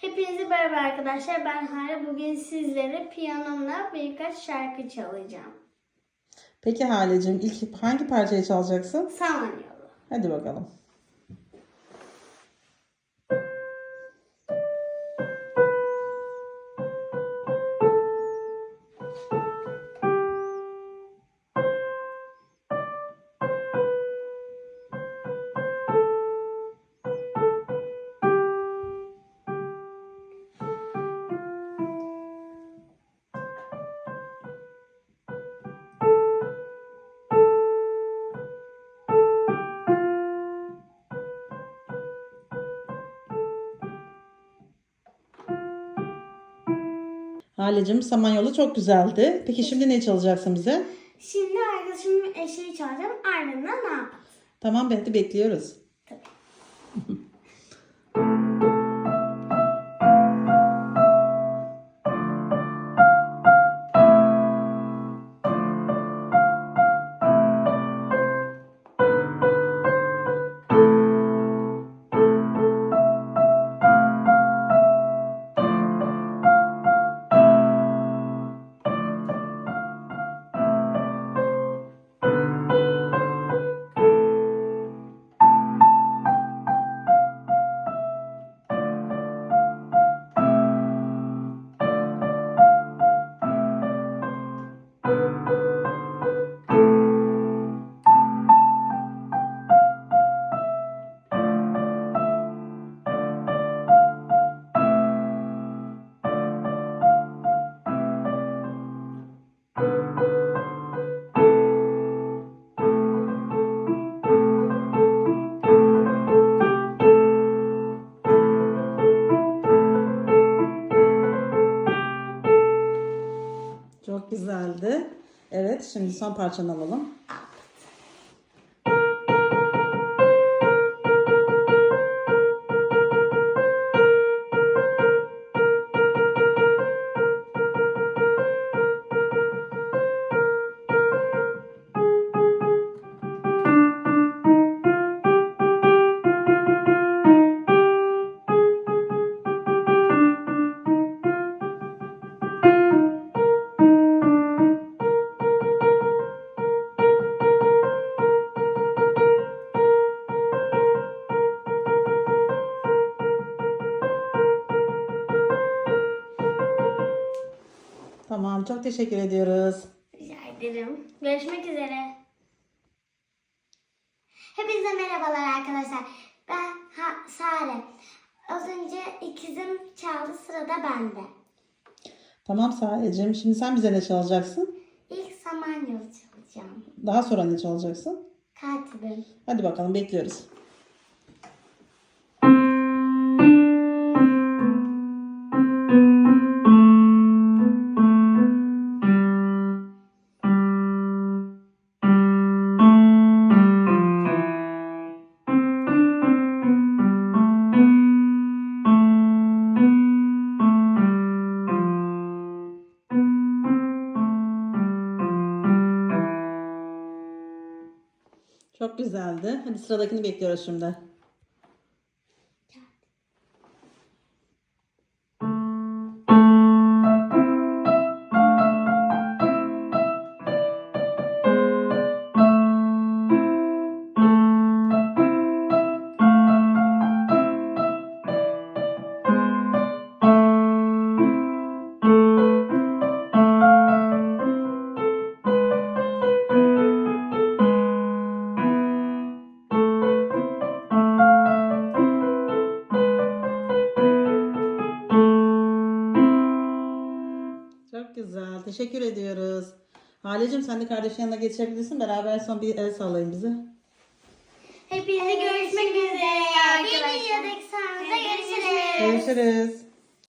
Hepinize merhaba arkadaşlar. Ben Hale. Bugün sizlere piyanomla birkaç şarkı çalacağım. Peki Hale'cim ilk hangi parçayı çalacaksın? Samanyolu. Hadi bakalım. Hale'cim Samanyolu çok güzeldi. Peki şimdi ne çalacaksın bize? Şimdi arkadaşımın eşeği çalacağım. Ardından ne yapalım? Tamam hadi bekliyoruz. Güzeldi. Evet şimdi son parçanı alalım. Tamam çok teşekkür ediyoruz. Rica ederim. Görüşmek üzere. Hepinize merhabalar arkadaşlar. Ben ha Sare. Az önce ikizim çaldı sırada bende. Tamam Sare'cim şimdi sen bize ne çalacaksın? İlk Samanyolu çalacağım. Daha sonra ne çalacaksın? Katibim. Hadi bakalım bekliyoruz. Güzeldi. Hadi sıradakini bekliyoruz şimdi. Teşekkür ediyoruz. Halecim sen de kardeşin yanına geçebilirsin. Beraber son bir el sallayın bize. Hepinize görüşmek üzere arkadaşlar. Bir videodaki sonunda görüşürüz. Görüşürüz.